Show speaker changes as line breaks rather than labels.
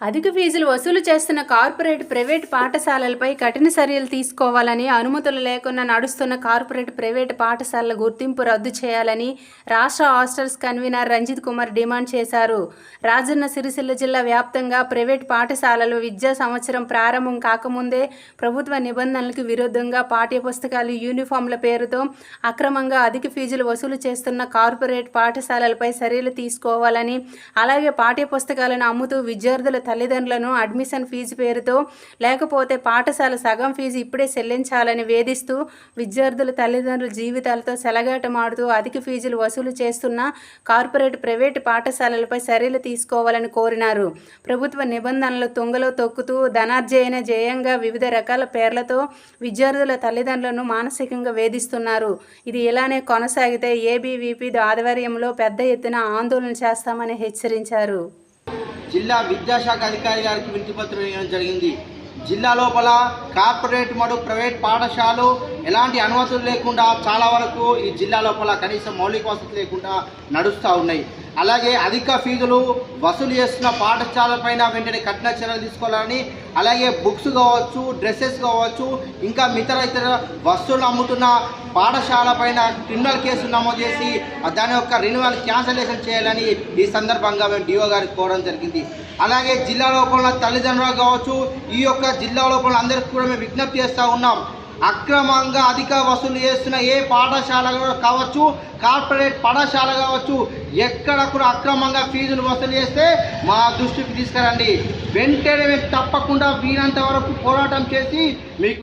అధిక ఫీజులు వసూలు చేస్తున్న కార్పొరేట్ ప్రైవేట్ పాఠశాలలపై కఠిన చర్యలు తీసుకోవాలని అనుమతులు లేకుండా నడుస్తున్న కార్పొరేట్ ప్రైవేట్ పాఠశాలల గుర్తింపు రద్దు చేయాలని రాష్ట్ర hostels convener Ranjith Kumar demand చేశారు. రాజన్న సిరిసిల్ల జిల్లా వ్యాప్తంగా ప్రైవేట్ పాఠశాలలు విద్యా సంవత్సరం ప్రారంభం కాకముందే ప్రభుత్వ నిబంధనలకు విరుద్ధంగా పాఠ్యపుస్తకాలు యూనిఫామ్ల పేరుతో అక్రమంగా అధిక ఫీజులు వసూలు చేస్తున్న కార్పొరేట్ పాఠశాలలపై చర్యలు తీసుకోవాలని అలాగే పాఠ్యపుస్తకాలను అమ్ముతూ విద్యార్థుల తల్లిదండ్రులను అడ్మిషన్ ఫీజు పేరుతో లేకపోతే పాఠశాల సగం ఫీజు ఇప్పుడే చెల్లించాలని వేధిస్తూ విద్యార్థుల తల్లిదండ్రుల జీవితాలతో సెలగాటమాడుతూ అధిక ఫీజులు వసూలు చేస్తున్న కార్పొరేట్ ప్రైవేటు పాఠశాలలపై చర్యలు తీసుకోవాలని కోరినారు. ప్రభుత్వ నిబంధనలు తుంగలో తొక్కుతూ ధనార్జయన జయంగా వివిధ రకాల పేర్లతో విద్యార్థుల తల్లిదండ్రులను మానసికంగా వేధిస్తున్నారు. ఇది ఇలానే కొనసాగితే ఏబీవీపీ ఆధ్వర్యంలో పెద్ద ఎత్తున ఆందోళన చేస్తామని హెచ్చరించారు.
జిల్లా విద్యాశాఖ అధికారి గారికి వినతిపత్రం వేయడం జరిగింది. జిల్లా లోపల కార్పొరేట్ మరియు ప్రైవేట్ పాఠశాలలు ఎలాంటి అనుమతులు లేకుండా చాలా వరకు ఈ జిల్లా లోపల కనీసం మౌలిక వసతులు లేకుండా నడుస్తూ ఉన్నాయి. అలాగే అధిక ఫీజులు వసూలు చేస్తున్న పాఠశాలపైన వెంటనే కఠిన చర్యలు తీసుకోవాలని అలాగే బుక్స్ కావచ్చు డ్రెస్సెస్ కావచ్చు ఇంకా ఇతర ఇతర వస్తువులు అమ్ముతున్న పాఠశాల పైన క్రిమినల్ కేసులు నమోదు చేసి దాని యొక్క రెన్యువల్ క్యాన్సలేషన్ చేయాలని ఈ సందర్భంగా మేము డిఓ గారికి కోరడం జరిగింది. అలాగే జిల్లా లోపల తల్లిదండ్రులు కావచ్చు ఈ యొక్క జిల్లా లోపల అందరికీ కూడా మేము విజ్ఞప్తి చేస్తూ ఉన్నాం. అక్రమంగా అధిక వసూలు చేస్తున్న ఏ పాఠశాల కావచ్చు కార్పొరేట్ పాఠశాల కావచ్చు ఎక్కడ కూడా అక్రమంగా ఫీజులు వసూలు చేస్తే మా దృష్టికి తీసుకురండి. వెంటనే తప్పకుండా వీరంత వరకు పోరాటం చేసి మీకు